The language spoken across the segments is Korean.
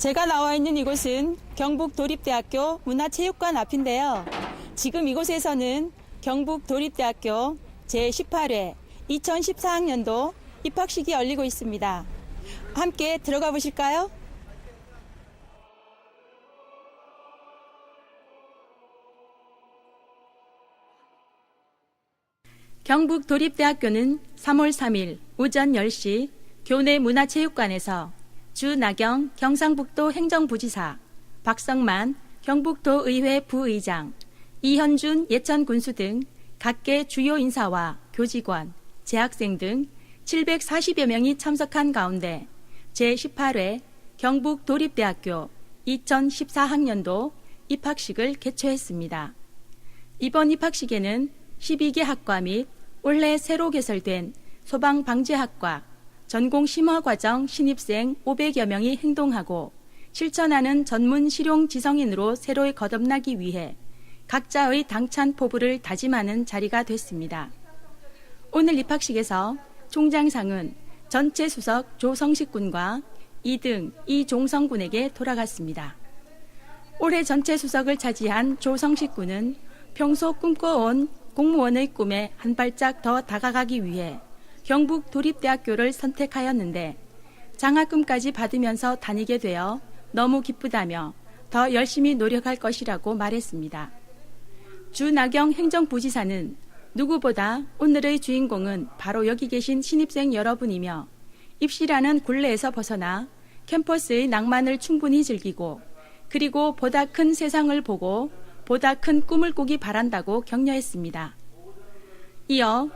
제가 나와 있는 이곳은 경북 도립대학교 문화체육관 앞인데요. 지금 이곳에서는 경북 도립대학교 제18회 2014학년도 입학식이 열리고 있습니다. 함께 들어가 보실까요? 경북 도립대학교는 3월 3일 오전 10시 교내 문화체육관에서 주나경 경상북도 행정부지사, 박성만 경북도의회 부의장, 이현준 예천 군수 등 각계 주요 인사와 교직원, 재학생 등 740여 명이 참석한 가운데 제18회 경북 도립대학교 2014학년도 입학식을 개최했습니다. 이번 입학식에는 12개 학과 및 올해 새로 개설된 소방방재학과 전공 심화 과정 신입생 500여 명이 행동하고 실천하는 전문 실용 지성인으로 새로이 거듭나기 위해 각자의 당찬 포부를 다짐하는 자리가 됐습니다. 오늘 입학식에서 총장상은 전체 수석 조성식 군과 2등 이종성 군에게 돌아갔습니다. 올해 전체 수석을 차지한 조성식 군은 평소 꿈꿔온 공무원의 꿈에 한 발짝 더 다가가기 위해 경북 도립대학교를 선택하였는데 장학금까지 받으면서 다니게 되어 너무 기쁘다며 더 열심히 노력할 것이라고 말했습니다. 주나경 행정부지사는 누구보다 오늘의 주인공은 바로 여기 계신 신입생 여러분이며 입시라는 굴레에서 벗어나 캠퍼스의 낭만을 충분히 즐기고 그리고 보다 큰 세상을 보고 보다 큰 꿈을 꾸기 바란다고 격려했습니다. 이어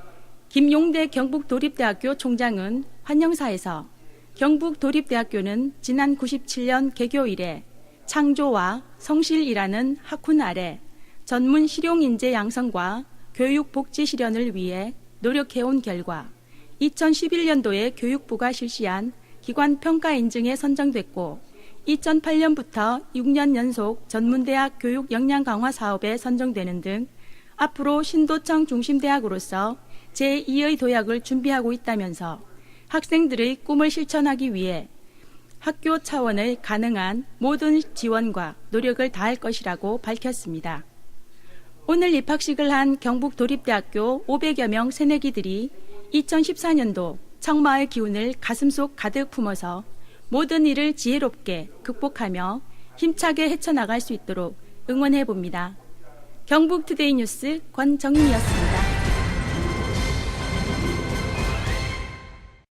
김용대 경북도립대학교 총장은 환영사에서 경북도립대학교는 지난 97년 개교 이래 창조와 성실이라는 학훈 아래 전문 실용인재 양성과 교육 복지 실현을 위해 노력해온 결과 2011년도에 교육부가 실시한 기관 평가 인증에 선정됐고 2008년부터 6년 연속 전문대학 교육 역량 강화 사업에 선정되는 등 앞으로 신도청 중심대학으로서 제2의 도약을 준비하고 있다면서 학생들의 꿈을 실천하기 위해 학교 차원의 가능한 모든 지원과 노력을 다할 것이라고 밝혔습니다. 오늘 입학식을 한 경북 도립대학교 500여 명 새내기들이 2014년도 청마의 기운을 가슴속 가득 품어서 모든 일을 지혜롭게 극복하며 힘차게 헤쳐나갈 수 있도록 응원해 봅니다. 경북 투데이 뉴스 권정인이었습니다.